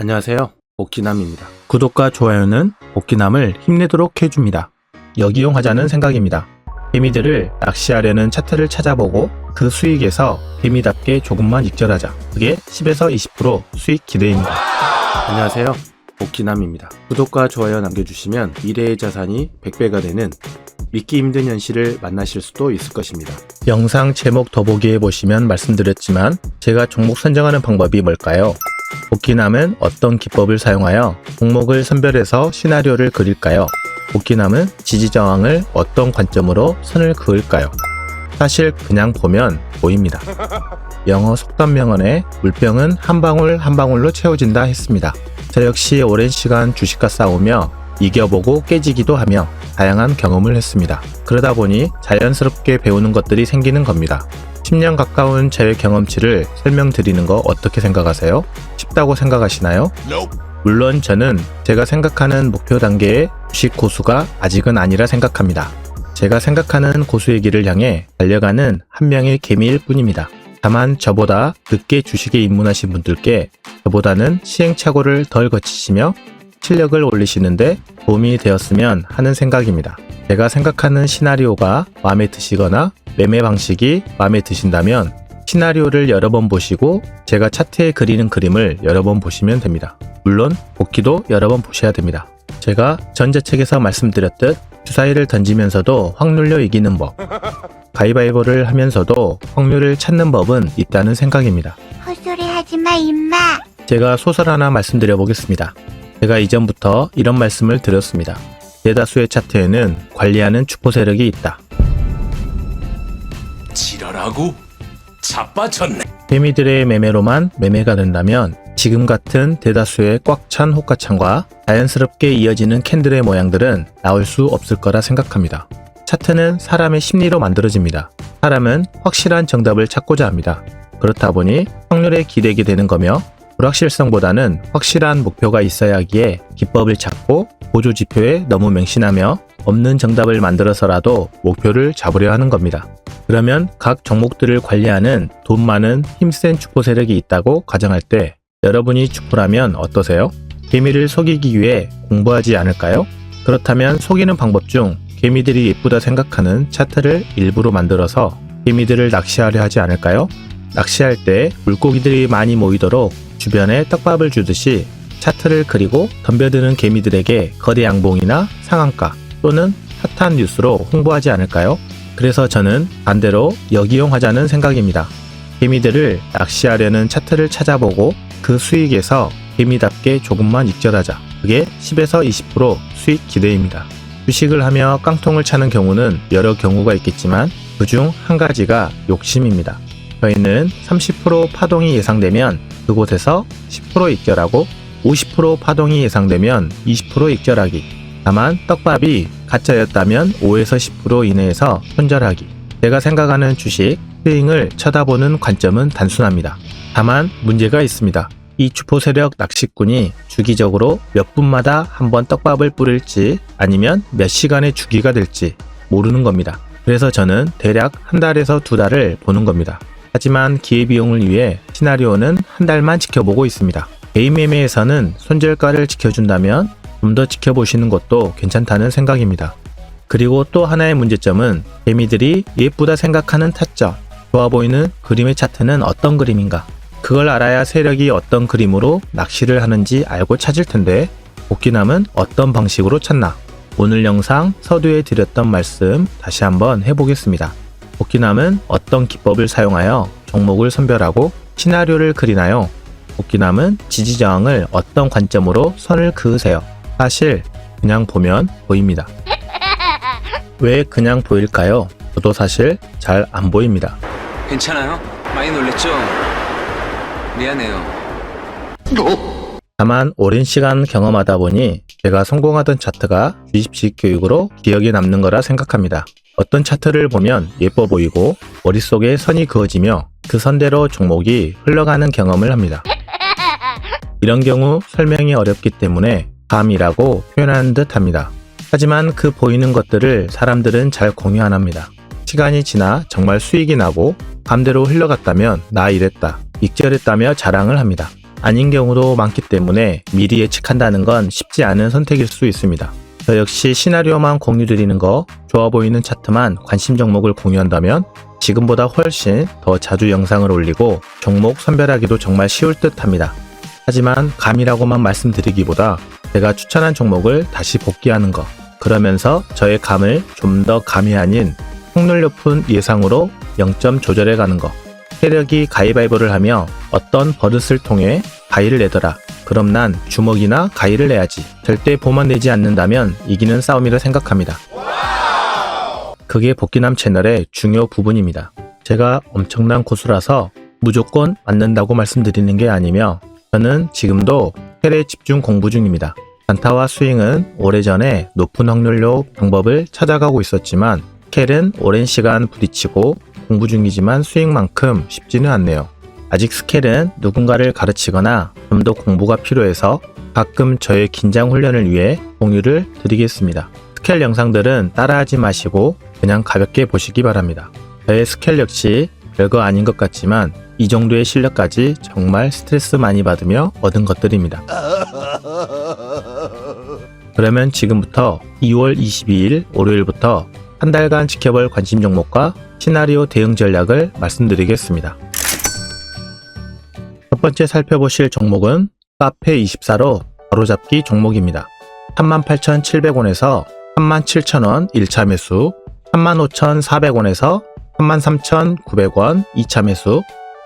안녕하세요. 복기남입니다. 구독과 좋아요는 복기남을 힘내도록 해줍니다. 여기용 하자는 생각입니다. 개미들을 낚시하려는 차트를 찾아보고 그 수익에서 개미답게 조금만 익절하자. 그게 10에서 20% 수익 기대입니다. 안녕하세요. 복기남입니다. 구독과 좋아요 남겨주시면 미래의 자산이 100배가 되는 믿기 힘든 현실을 만나실 수도 있을 것입니다. 영상 제목 더보기에 보시면 말씀드렸지만 제가 종목 선정하는 방법이 뭘까요? 복기남은 어떤 기법을 사용하여 종목을 선별해서 시나리오를 그릴까요? 복기남은 지지저항을 어떤 관점으로 선을 그을까요? 사실 그냥 보면 보입니다. 영어 속담 명언에 물병은 한 방울 한 방울로 채워진다 했습니다. 저 역시 오랜 시간 주식과 싸우며 이겨보고 깨지기도 하며 다양한 경험을 했습니다. 그러다 보니 자연스럽게 배우는 것들이 생기는 겁니다. 10년 가까운 제 경험치를 설명드리는 거 어떻게 생각하세요? 쉽다고 생각하시나요? 물론 저는 제가 생각하는 목표 단계의 주식 고수가 아직은 아니라 생각합니다. 제가 생각하는 고수의 길을 향해 달려가는 한 명의 개미일 뿐입니다. 다만 저보다 늦게 주식에 입문하신 분들께 저보다는 시행착오를 덜 거치시며 실력을 올리시는데 도움이 되었으면 하는 생각입니다. 제가 생각하는 시나리오가 마음에 드시거나 매매 방식이 마음에 드신다면 시나리오를 여러 번 보시고 제가 차트에 그리는 그림을 여러 번 보시면 됩니다. 물론 복기도 여러 번 보셔야 됩니다. 제가 전자책에서 말씀드렸듯 주사위를 던지면서도 확률로 이기는 법, 가위바위보를 하면서도 확률을 찾는 법은 있다는 생각입니다. 헛소리 하지 마, 임마. 제가 소설 하나 말씀드려 보겠습니다. 제가 이전부터 이런 말씀을 드렸습니다. 대다수의 차트에는 관리하는 주포 세력이 있다. 지랄하고 자빠졌네. 개미들의 매매로만 매매가 된다면 지금 같은 대다수의 꽉 찬 호가창과 자연스럽게 이어지는 캔들의 모양들은 나올 수 없을 거라 생각합니다. 차트는 사람의 심리로 만들어집니다. 사람은 확실한 정답을 찾고자 합니다. 그렇다 보니 확률에 기대게 되는 거며 불확실성보다는 확실한 목표가 있어야 하기에 기법을 찾고 보조 지표에 너무 맹신하며 없는 정답을 만들어서라도 목표를 잡으려 하는 겁니다. 그러면 각 종목들을 관리하는 돈 많은 힘센 주포 세력이 있다고 가정할 때 여러분이 주포라면 어떠세요? 개미를 속이기 위해 공부하지 않을까요? 그렇다면 속이는 방법 중 개미들이 예쁘다 생각하는 차트를 일부러 만들어서 개미들을 낚시하려 하지 않을까요? 낚시할 때 물고기들이 많이 모이도록 주변에 떡밥을 주듯이 차트를 그리고 덤벼드는 개미들에게 거래 양봉이나 상한가 또는 핫한 뉴스로 홍보하지 않을까요? 그래서 저는 반대로 역이용하자는 생각입니다. 개미들을 낚시하려는 차트를 찾아보고 그 수익에서 개미답게 조금만 익절하자. 그게 10에서 20% 수익 기대입니다. 주식을 하며 깡통을 차는 경우는 여러 경우가 있겠지만 그중 한 가지가 욕심입니다. 저희는 30% 파동이 예상되면 그곳에서 10% 익절하고 50% 파동이 예상되면 20% 익절하기. 다만 떡밥이 가짜였다면 5에서 10% 이내에서 손절하기. 제가 생각하는 주식, 스윙을 쳐다보는 관점은 단순합니다. 다만 문제가 있습니다. 이 주포 세력 낚시꾼이 주기적으로 몇 분마다 한 번 떡밥을 뿌릴지 아니면 몇 시간의 주기가 될지 모르는 겁니다. 그래서 저는 대략 한 달에서 두 달을 보는 겁니다. 하지만 기회비용을 위해 시나리오는 한 달만 지켜보고 있습니다. 개인 매매에서는 손절가를 지켜준다면 좀 더 지켜보시는 것도 괜찮다는 생각입니다. 그리고 또 하나의 문제점은 개미들이 예쁘다 생각하는 타점, 좋아 보이는 그림의 차트는 어떤 그림인가? 그걸 알아야 세력이 어떤 그림으로 낚시를 하는지 알고 찾을 텐데 복귀남은 어떤 방식으로 찾나? 오늘 영상 서두에 드렸던 말씀 다시 한번 해보겠습니다. 복귀남은 어떤 기법을 사용하여 종목을 선별하고 시나리오를 그리나요? 복귀남은 지지저항을 어떤 관점으로 선을 그으세요? 사실 그냥 보면 보입니다. 왜 그냥 보일까요? 저도 사실 잘 안 보입니다. 괜찮아요? 많이 놀랬죠? 미안해요. 다만 오랜 시간 경험하다 보니 제가 성공하던 차트가 주입식 교육으로 기억에 남는 거라 생각합니다. 어떤 차트를 보면 예뻐 보이고 머릿속에 선이 그어지며 그 선대로 종목이 흘러가는 경험을 합니다. 이런 경우 설명이 어렵기 때문에 감이라고 표현하는 듯 합니다. 하지만 그 보이는 것들을 사람들은 잘 공유 안 합니다. 시간이 지나 정말 수익이 나고 감대로 흘러갔다면 나 이랬다, 익절했다며 자랑을 합니다. 아닌 경우도 많기 때문에 미리 예측한다는 건 쉽지 않은 선택일 수 있습니다. 저 역시 시나리오만 공유드리는 거 좋아 보이는 차트만 관심 종목을 공유한다면 지금보다 훨씬 더 자주 영상을 올리고 종목 선별하기도 정말 쉬울 듯 합니다. 하지만 감이라고만 말씀드리기보다 제가 추천한 종목을 다시 복귀하는 거 그러면서 저의 감을 좀 더 감이 아닌 폭률 높은 예상으로 0점 조절해 가는 거 세력이 가위바위보를 하며 어떤 버릇을 통해 가위를 내더라. 그럼 난 주먹이나 가위를 내야지. 절대 보만 내지 않는다면 이기는 싸움이라 생각합니다. 그게 복귀남 채널의 중요 부분입니다. 제가 엄청난 고수라서 무조건 맞는다고 말씀드리는 게 아니며 저는 지금도 텔에 집중 공부 중입니다. 단타와 스윙은 오래전에 높은 확률로 방법을 찾아가고 있었지만 켈은 오랜 시간 부딪히고 공부 중이지만 스윙만큼 쉽지는 않네요. 아직 스켈은 누군가를 가르치거나 좀 더 공부가 필요해서 가끔 저의 긴장 훈련을 위해 공유를 드리겠습니다. 스켈 영상들은 따라하지 마시고 그냥 가볍게 보시기 바랍니다. 저의 스켈 역시 별거 아닌 것 같지만 이 정도의 실력까지 정말 스트레스 많이 받으며 얻은 것들입니다. 그러면 지금부터 2월 22일 월요일부터 한 달간 지켜볼 관심 종목과 시나리오 대응 전략을 말씀드리겠습니다. 첫 번째 살펴보실 종목은 카페24로 바로잡기 종목입니다. 38,700원에서 37,000원 1차 매수, 35,400원에서 33,900원 2차 매수,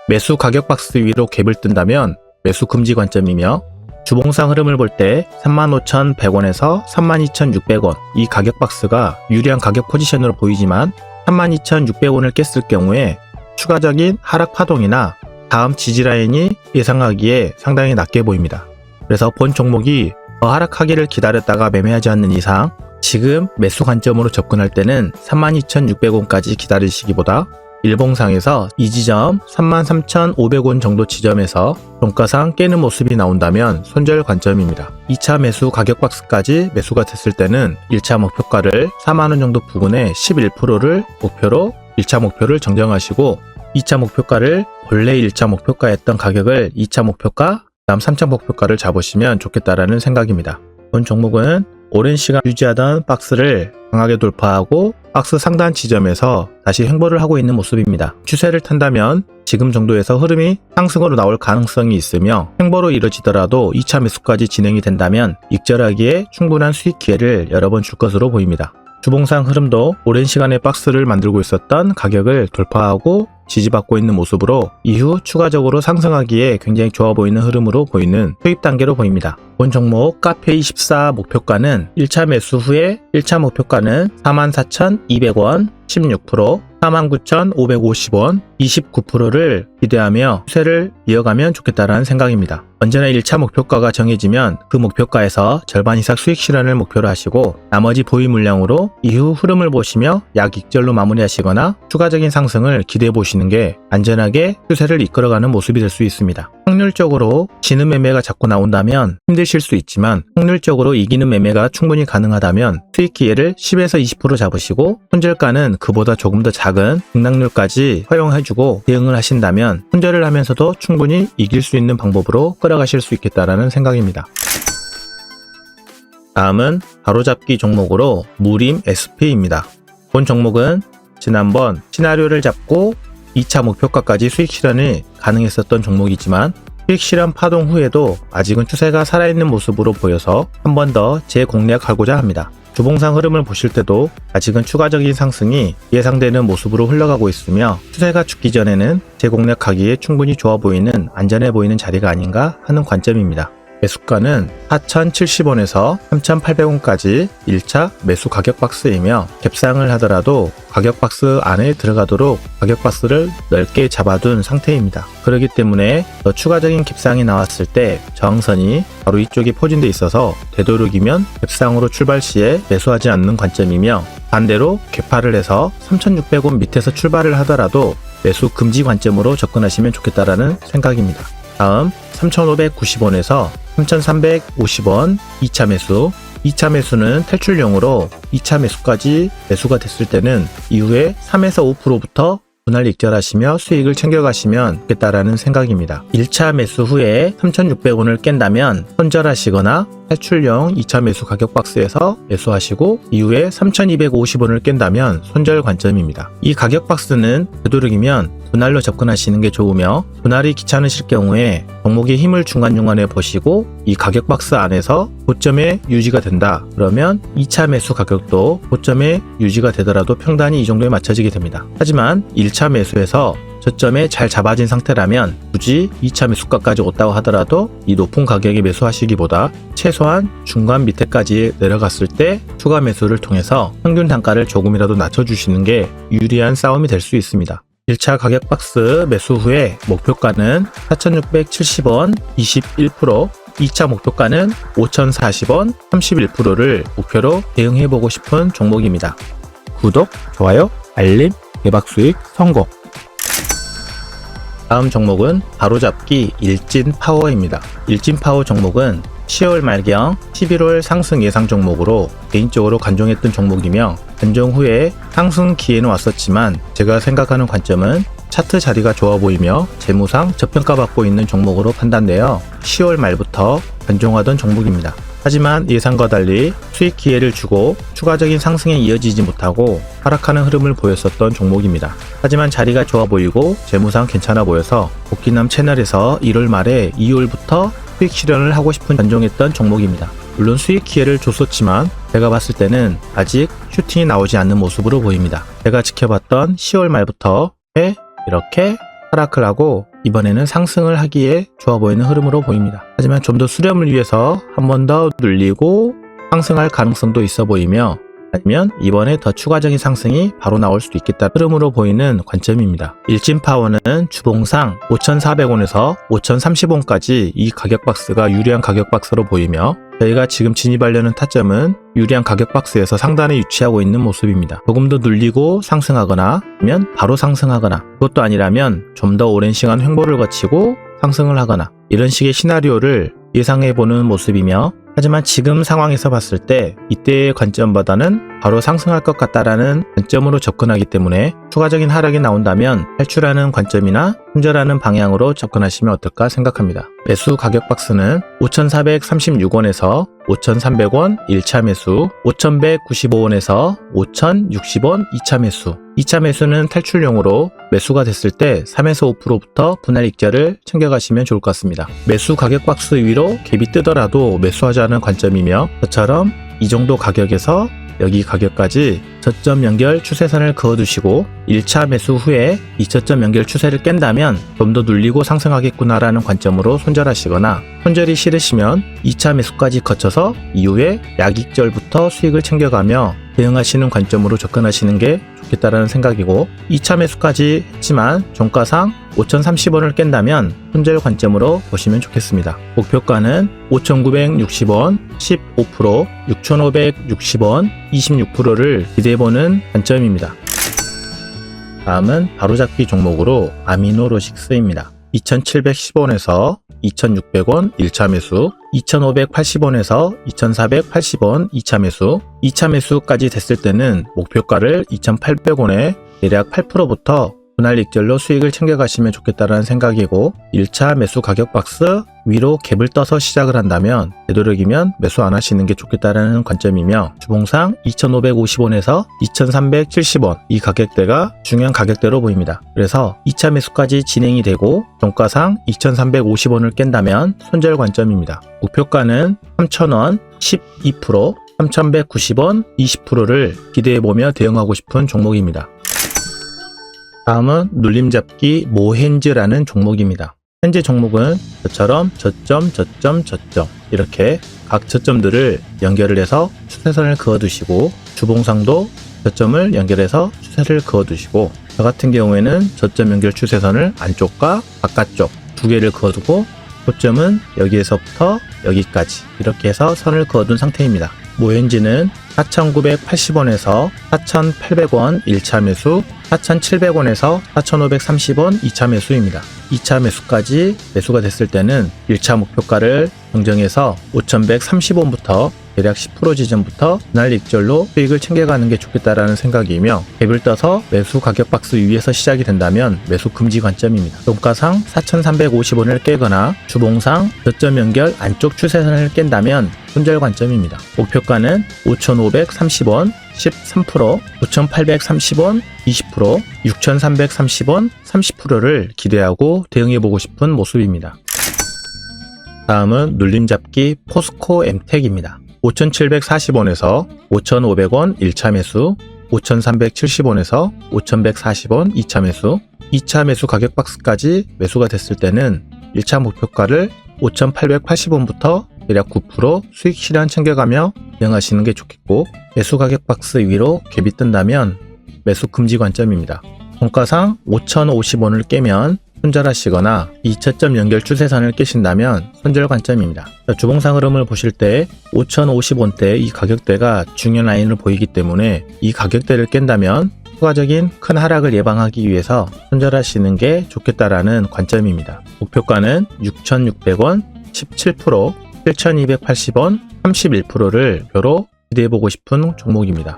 매수 가격 박스 위로 갭을 뜬다면 매수 금지 관점이며 주봉상 흐름을 볼 때 35,100원에서 32,600원 이 가격 박스가 유리한 가격 포지션으로 보이지만 32,600원을 깼을 경우에 추가적인 하락 파동이나 다음 지지라인이 예상하기에 상당히 낮게 보입니다. 그래서 본 종목이 더 하락하기를 기다렸다가 매매하지 않는 이상 지금 매수 관점으로 접근할 때는 32,600원까지 기다리시기보다 일봉상에서 이 지점 33,500원 정도 지점에서 종가상 깨는 모습이 나온다면 손절 관점입니다. 2차 매수 가격 박스까지 매수가 됐을 때는 1차 목표가를 4만원 정도 부근에 11%를 목표로 1차 목표를 정정하시고 2차 목표가를 원래 1차 목표가였던 가격을 2차 목표가, 다음 3차 목표가를 잡으시면 좋겠다라는 생각입니다. 본 종목은 오랜 시간 유지하던 박스를 강하게 돌파하고 박스 상단 지점에서 다시 횡보를 하고 있는 모습입니다. 추세를 탄다면 지금 정도에서 흐름이 상승으로 나올 가능성이 있으며 횡보로 이뤄지더라도 2차 매수까지 진행이 된다면 익절하기에 충분한 수익 기회를 여러 번 줄 것으로 보입니다. 주봉상 흐름도 오랜 시간의 박스를 만들고 있었던 가격을 돌파하고 지지받고 있는 모습으로 이후 추가적으로 상승하기에 굉장히 좋아 보이는 흐름으로 보이는 투입 단계로 보입니다. 본 종목 카페24 목표가는 1차 매수 후에 1차 목표가는 44,200원 16% 49,550원 29%를 기대하며 추세를 이어가면 좋겠다라는 생각입니다. 언제나 1차 목표가가 정해지면 그 목표가에서 절반 이상 수익 실현을 목표로 하시고 나머지 보유 물량으로 이후 흐름을 보시며 약 익절로 마무리하시거나 추가적인 상승을 기대해 보시는 게 안전하게 추세를 이끌어가는 모습이 될 수 있습니다. 확률적으로 지는 매매가 자꾸 나온다면 힘드실 수 있지만 확률적으로 이기는 매매가 충분히 가능하다면 수익 기회를 10에서 20% 잡으시고 손절가는 그보다 조금 더 작은 등락률까지 허용해주고 대응을 하신다면 손절을 하면서도 충분히 이길 수 있는 방법으로 끌어가실 수 있겠다라는 생각입니다. 다음은 바로잡기 종목으로 무림 SP입니다. 본 종목은 지난번 시나리오를 잡고 2차 목표가까지 수익 실현이 가능했었던 종목이지만 수익 실현 파동 후에도 아직은 추세가 살아있는 모습으로 보여서 한 번 더 재공략하고자 합니다. 주봉상 흐름을 보실 때도 아직은 추가적인 상승이 예상되는 모습으로 흘러가고 있으며 추세가 죽기 전에는 재공략하기에 충분히 좋아 보이는 안전해 보이는 자리가 아닌가 하는 관점입니다. 매수가는 4,070원에서 3,800원까지 1차 매수 가격 박스이며 갭상을 하더라도 가격 박스 안에 들어가도록 가격 박스를 넓게 잡아둔 상태입니다. 그렇기 때문에 더 추가적인 갭상이 나왔을 때 저항선이 바로 이쪽에 포진돼 있어서 되도록이면 갭상으로 출발 시에 매수하지 않는 관점이며 반대로 개파를 해서 3,600원 밑에서 출발을 하더라도 매수 금지 관점으로 접근하시면 좋겠다라는 생각입니다. 다음 3,590원에서 3,350원 2차 매수 2차 매수는 탈출용으로 2차 매수까지 매수가 됐을 때는 이후에 3에서 5%부터 분할 익절하시며 수익을 챙겨가시면 좋겠다라는 생각입니다. 1차 매수 후에 3,600원을 깬다면 손절하시거나 탈출용 2차 매수 가격 박스에서 매수하시고 이후에 3,250원을 깬다면 손절 관점입니다. 이 가격 박스는 되도록이면 분할로 접근하시는 게 좋으며 분할이 귀찮으실 경우에 종목의 힘을 중간중간에 보시고 이 가격 박스 안에서 고점에 유지가 된다. 그러면 2차 매수 가격도 고점에 유지가 되더라도 평단이 이 정도에 맞춰지게 됩니다. 하지만 1차 매수에서 저점에 잘 잡아진 상태라면 굳이 2차 매수가까지 왔다고 하더라도 이 높은 가격에 매수하시기보다 최소한 중간 밑에까지 내려갔을 때 추가 매수를 통해서 평균 단가를 조금이라도 낮춰주시는 게 유리한 싸움이 될 수 있습니다. 1차 가격 박스 매수 후에 목표가는 4,670원 21%, 2차 목표가는 5,040원 31%를 목표로 대응해보고 싶은 종목입니다. 구독, 좋아요, 알림, 대박 수익 성공! 다음 종목은 바로잡기 일진 파워입니다. 일진 파워 종목은 10월 말경 11월 상승 예상 종목으로 개인적으로 관종했던 종목이며 관종 후에 상승 기회는 왔었지만 제가 생각하는 관점은 차트 자리가 좋아 보이며 재무상 저평가받고 있는 종목으로 판단되어 10월 말부터 관종하던 종목입니다. 하지만 예상과 달리 수익 기회를 주고 추가적인 상승에 이어지지 못하고 하락하는 흐름을 보였었던 종목입니다. 하지만 자리가 좋아 보이고 재무상 괜찮아 보여서 복귀남 채널에서 1월 말에 2월부터 수익 실현을 하고 싶은 관종했던 종목입니다. 물론 수익 기회를 줬었지만 제가 봤을 때는 아직 슈팅이 나오지 않는 모습으로 보입니다. 제가 지켜봤던 10월 말부터 회 이렇게 하락을 하고 이번에는 상승을 하기에 좋아 보이는 흐름으로 보입니다. 하지만 좀 더 수렴을 위해서 한 번 더 눌리고 상승할 가능성도 있어 보이며 아니면 이번에 더 추가적인 상승이 바로 나올 수도 있겠다 흐름으로 보이는 관점입니다. 일진파워는 주봉상 5,400원에서 5,030원까지 이 가격 박스가 유리한 가격 박스로 보이며 저희가 지금 진입하려는 타점은 유리한 가격 박스에서 상단에 위치하고 있는 모습입니다. 조금 더 눌리고 상승하거나 아니면 바로 상승하거나 그것도 아니라면 좀 더 오랜 시간 횡보를 거치고 상승을 하거나 이런 식의 시나리오를 예상해 보는 모습이며 하지만 지금 상황에서 봤을 때 이때의 관점보다는 바로 상승할 것 같다라는 관점으로 접근하기 때문에 추가적인 하락이 나온다면 탈출하는 관점이나 손절하는 방향으로 접근하시면 어떨까 생각합니다. 매수 가격 박스는 5,436원에서 5,300원 1차 매수, 5,195원에서 5,060원 2차 매수. 2차 매수는 탈출용으로 매수가 됐을 때 3에서 5%부터 분할 익절을 챙겨가시면 좋을 것 같습니다. 매수 가격 박스 위로 갭이 뜨더라도 매수하자는 관점이며 저처럼 이 정도 가격에서 여기 가격까지 저점 연결 추세선을 그어두시고 1차 매수 후에 이 저점 연결 추세를 깬다면 좀 더 눌리고 상승하겠구나라는 관점으로 손절하시거나 손절이 싫으시면 2차 매수까지 거쳐서 이후에 약익절부터 수익을 챙겨가며 대응하시는 관점으로 접근하시는 게 좋겠다라는 생각이고 2차 매수까지 했지만 종가상 5,030원을 깬다면 손절 관점으로 보시면 좋겠습니다. 목표가는 5,960원 15%, 6,560원 26%를 기대해보는 관점입니다. 다음은 바로잡기 종목으로 아미노로식스입니다. 2,710원에서 2,600원 1차 매수, 2,580원에서 2,480원 2차 매수, 2차 매수까지 됐을 때는 목표가를 2,800원에 대략 8%부터 분할 익절로 수익을 챙겨가시면 좋겠다라는 생각이고 1차 매수 가격 박스 위로 갭을 떠서 시작을 한다면 되도록이면 매수 안 하시는 게 좋겠다라는 관점이며 주봉상 2,550원에서 2,370원 이 가격대가 중요한 가격대로 보입니다. 그래서 2차 매수까지 진행이 되고 종가상 2,350원을 깬다면 손절 관점입니다. 목표가는 3,000원 12% 3,190원 20%를 기대해보며 대응하고 싶은 종목입니다. 다음은 눌림잡기 모헨즈라는 종목입니다. 현재 종목은 저처럼 저점, 저점, 저점 이렇게 각 저점들을 연결을 해서 추세선을 그어두시고 주봉상도 저점을 연결해서 추세를 그어두시고 저 같은 경우에는 저점 연결 추세선을 안쪽과 바깥쪽 두 개를 그어두고 고점은 여기에서부터 여기까지 이렇게 해서 선을 그어둔 상태입니다. 모현지는 4,980원에서 4,800원 1차 매수, 4,700원에서 4,530원 2차 매수입니다. 2차 매수까지 매수가 됐을 때는 1차 목표가를 정정해서 5,130원부터 대략 10% 지점부터 분할 익절로 수익을 챙겨가는 게 좋겠다라는 생각이며 갭을 떠서 매수 가격 박스 위에서 시작이 된다면 매수 금지 관점입니다. 종가상 4,350원을 깨거나 주봉상 저점 연결 안쪽 추세선을 깬다면 손절 관점입니다. 목표가는 5,530원 13%, 5,830원 20%, 6,330원 30%를 기대하고 대응해보고 싶은 모습입니다. 다음은 눌림잡기 포스코 엠텍입니다. 5,740원에서 5,500원 1차 매수, 5,370원에서 5,140원 2차 매수, 2차 매수 가격 박스까지 매수가 됐을 때는 1차 목표가를 5,880원부터 대략 9% 수익 실현 챙겨가며 대응하시는 게 좋겠고 매수 가격 박스 위로 갭이 뜬다면 매수 금지 관점입니다. 종가상 5,050원을 깨면 손절하시거나 2차점 연결 추세선을 깨신다면 손절 관점입니다. 자, 주봉상 흐름을 보실 때 5,050원대 이 가격대가 중요한 라인을 보이기 때문에 이 가격대를 깬다면 추가적인 큰 하락을 예방하기 위해서 손절하시는 게 좋겠다라는 관점입니다. 목표가는 6,600원 17%, 7,280원 31%를 벼로 기대해보고 싶은 종목입니다.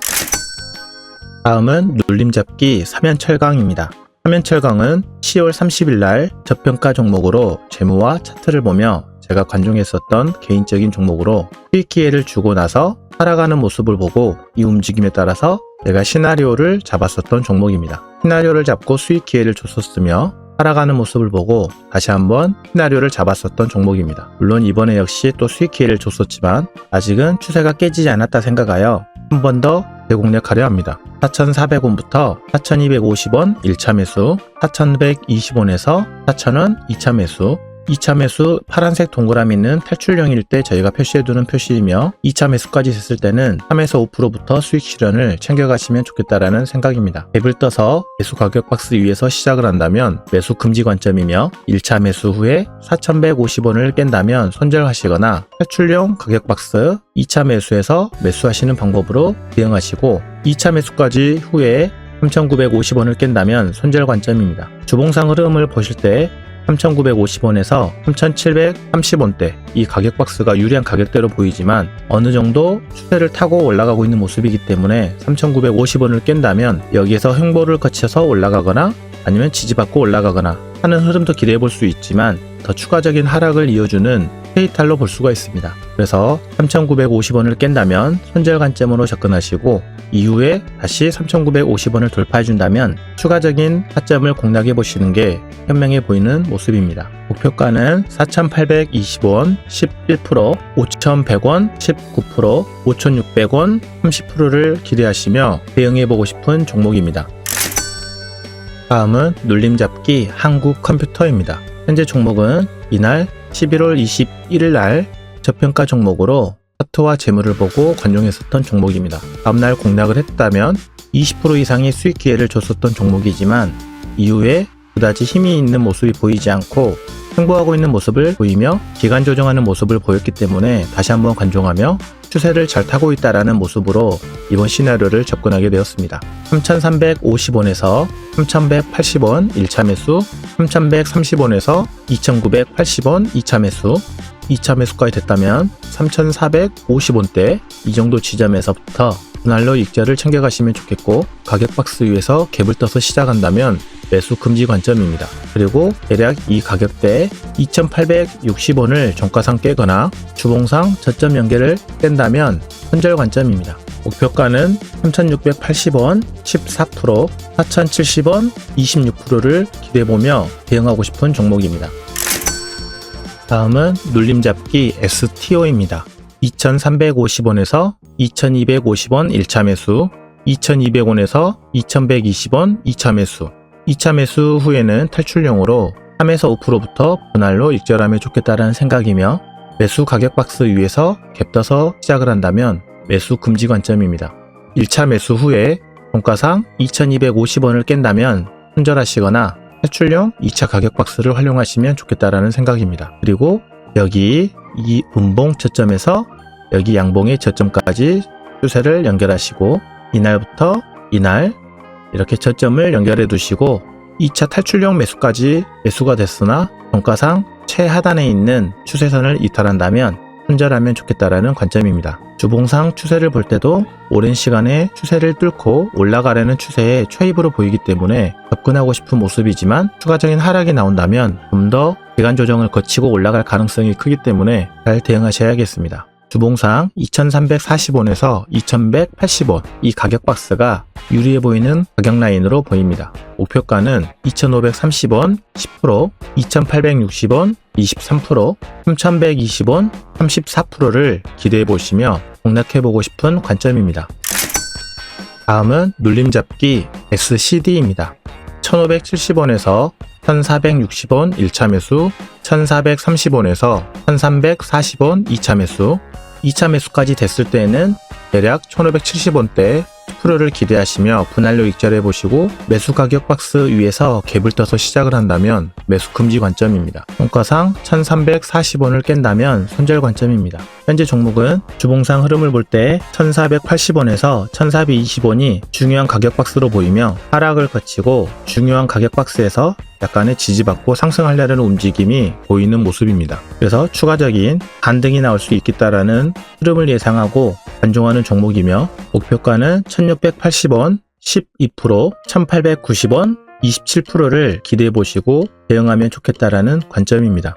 다음은 눌림잡기 사면철강입니다. 사면철강은 10월 30일 날 저평가 종목으로 재무와 차트를 보며 제가 관종했었던 개인적인 종목으로 수익 기회를 주고 나서 살아가는 모습을 보고 이 움직임에 따라서 내가 시나리오를 잡았었던 종목입니다. 시나리오를 잡고 수익 기회를 줬었으며 살아가는 모습을 보고 다시 한번 시나리오를 잡았었던 종목입니다. 물론 이번에 역시 또 수익 기회를 줬었지만 아직은 추세가 깨지지 않았다 생각하여 한 번 더 대공략하려 합니다. 4,400원부터 4,250원 1차 매수, 4,120원에서 4,000원 2차 매수, 2차 매수 파란색 동그라미 있는 탈출형일 때 저희가 표시해두는 표시이며 2차 매수까지 됐을 때는 3에서 5%부터 수익 실현을 챙겨가시면 좋겠다라는 생각입니다. 갭을 떠서 매수 가격 박스 위에서 시작을 한다면 매수 금지 관점이며 1차 매수 후에 4,150원을 깬다면 손절하시거나 탈출용 가격 박스 2차 매수에서 매수하시는 방법으로 대응하시고 2차 매수까지 후에 3,950원을 깬다면 손절 관점입니다. 주봉상 흐름을 보실 때 3,950원에서 3,730원대 이 가격 박스가 유리한 가격대로 보이지만 어느 정도 추세를 타고 올라가고 있는 모습이기 때문에 3,950원을 깬다면 여기에서 횡보를 거쳐서 올라가거나 아니면 지지받고 올라가거나 하는 흐름도 기대해 볼 수 있지만 더 추가적인 하락을 이어주는 페이탈로 볼 수가 있습니다. 그래서 3,950원을 깬다면 손절 관점으로 접근하시고 이후에 다시 3,950원을 돌파해 준다면 추가적인 타점을 공략해 보시는 게 현명해 보이는 모습입니다. 목표가는 4,820원 11%, 5,100원 19%, 5,600원 30%를 기대하시며 대응해 보고 싶은 종목입니다. 다음은 눌림잡기 한국 컴퓨터입니다. 현재 종목은 이날 11월 21일 날 저평가 종목으로 차트와 재물을 보고 관종했었던 종목입니다. 다음날 공략을 했다면 20% 이상의 수익 기회를 줬었던 종목이지만 이후에 그다지 힘이 있는 모습이 보이지 않고 횡보하고 있는 모습을 보이며 기간 조정하는 모습을 보였기 때문에 다시 한번 관종하며 추세를 잘 타고 있다라는 모습으로 이번 시나리오를 접근하게 되었습니다. 3,350원에서 3,180원 1차 매수, 3,130원에서 2,980원 2차 매수, 2차 매수까지 됐다면 3,450원대 이 정도 지점에서부터 분할로 익절을 챙겨가시면 좋겠고 가격 박스 위에서 갭을 떠서 시작한다면 매수 금지 관점입니다. 그리고 대략 이 가격대에 2,860원을 종가상 깨거나 주봉상 저점 연계를 깬다면 손절 관점입니다. 목표가는 3,680원 14%, 4,070원 26%를 기대해보며 대응하고 싶은 종목입니다. 다음은 눌림잡기 STO입니다. 2,350원에서 2,250원 1차 매수, 2,200원에서 2,120원 2차 매수, 2차 매수 후에는 탈출용으로 3에서 5%부터 분할로 익절하면 좋겠다라는 생각이며 매수 가격 박스 위에서 갭 떠서 시작을 한다면 매수 금지 관점입니다. 1차 매수 후에 종가상 2,250원을 깬다면 손절하시거나 탈출용 2차 가격 박스를 활용하시면 좋겠다라는 생각입니다. 그리고 여기 이 음봉 저점에서 여기 양봉의 저점까지 추세를 연결하시고 이날부터 이날 이렇게 저점을 연결해 두시고 2차 탈출용 매수까지 매수가 됐으나 종가상 최하단에 있는 추세선을 이탈한다면 손절하면 좋겠다라는 관점입니다. 주봉상 추세를 볼 때도 오랜 시간에 추세를 뚫고 올라가려는 추세의 초입으로 보이기 때문에 접근하고 싶은 모습이지만 추가적인 하락이 나온다면 좀 더 기간 조정을 거치고 올라갈 가능성이 크기 때문에 잘 대응하셔야겠습니다. 주봉상 2340원에서 2180원 이 가격 박스가 유리해 보이는 가격 라인으로 보입니다. 목표가는 2530원 10%, 2860원 23%, 3120원 34%를 기대해 보시며 공략해 보고 싶은 관점입니다. 다음은 눌림 잡기 SCD입니다. 1570원에서 1460원 1차 매수, 1430원에서 1340원 2차 매수, 2차 매수까지 됐을 때에는 대략 1570원대 10%를 기대하시며 분할로 익절해 보시고 매수 가격 박스 위에서 갭을 떠서 시작을 한다면 매수 금지 관점입니다. 원가상 1340원을 깬다면 손절 관점입니다. 현재 종목은 주봉상 흐름을 볼 때 1480원에서 1420원이 중요한 가격 박스로 보이며 하락을 거치고 중요한 가격 박스에서 약간의 지지받고 상승하려는 움직임이 보이는 모습입니다. 그래서 추가적인 반등이 나올 수 있겠다라는 흐름을 예상하고 반종하는 종목이며 목표가는 1680원 12%, 1890원 27%를 기대해 보시고 대응하면 좋겠다라는 관점입니다.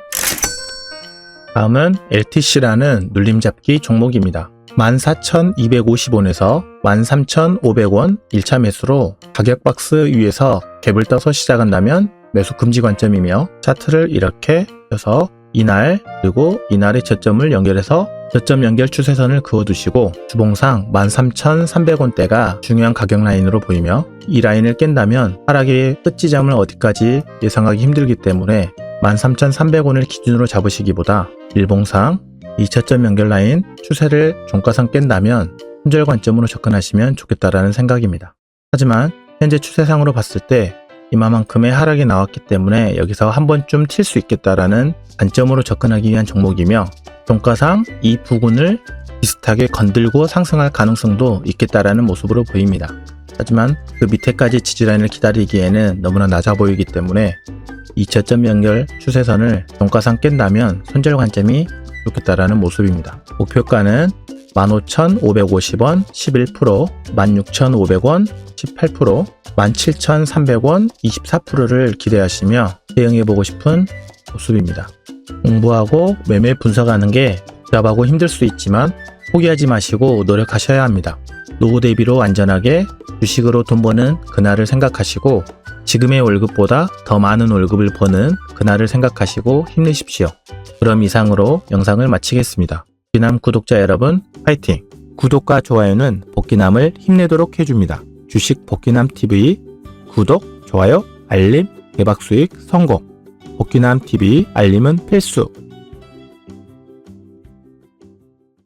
다음은 LTC라는 눌림잡기 종목입니다. 14,250원에서 13,500원 1차 매수로 가격 박스 위에서 갭을 떠서 시작한다면 매수 금지 관점이며 차트를 이렇게 펴서 이날 그리고 이날의 저점을 연결해서 저점 연결 추세선을 그어두시고 주봉상 13,300원대가 중요한 가격 라인으로 보이며 이 라인을 깬다면 하락의 끝지점을 어디까지 예상하기 힘들기 때문에 13,300원을 기준으로 잡으시기보다 일봉상 이 저점 연결 라인 추세를 종가상 깬다면 손절 관점으로 접근하시면 좋겠다라는 생각입니다. 하지만 현재 추세상으로 봤을 때 이마만큼의 하락이 나왔기 때문에 여기서 한 번쯤 튈수 있겠다라는 관점으로 접근하기 위한 종목이며 종가상 이 부근을 비슷하게 건들고 상승할 가능성도 있겠다라는 모습으로 보입니다. 하지만 그 밑에까지 지지라인을 기다리기에는 너무나 낮아 보이기 때문에 이 저점 연결 추세선을 종가상 깬다면 손절 관점이 좋겠다라는 모습입니다. 목표가는 15,550원 11%, 16,500원 18%, 17,300원 24%를 기대하시며 대응해보고 싶은 모습입니다. 공부하고 매매 분석하는 게 복잡하고 힘들 수 있지만 포기하지 마시고 노력하셔야 합니다. 노후 대비로 안전하게 주식으로 돈 버는 그날을 생각하시고 지금의 월급보다 더 많은 월급을 버는 그날을 생각하시고 힘내십시오. 그럼 이상으로 영상을 마치겠습니다. 복기남 구독자 여러분 파이팅! 구독과 좋아요는 복기남을 힘내도록 해줍니다. 주식 복기남 TV 구독, 좋아요, 알림, 대박 수익 성공. 복기남 TV 알림은 필수.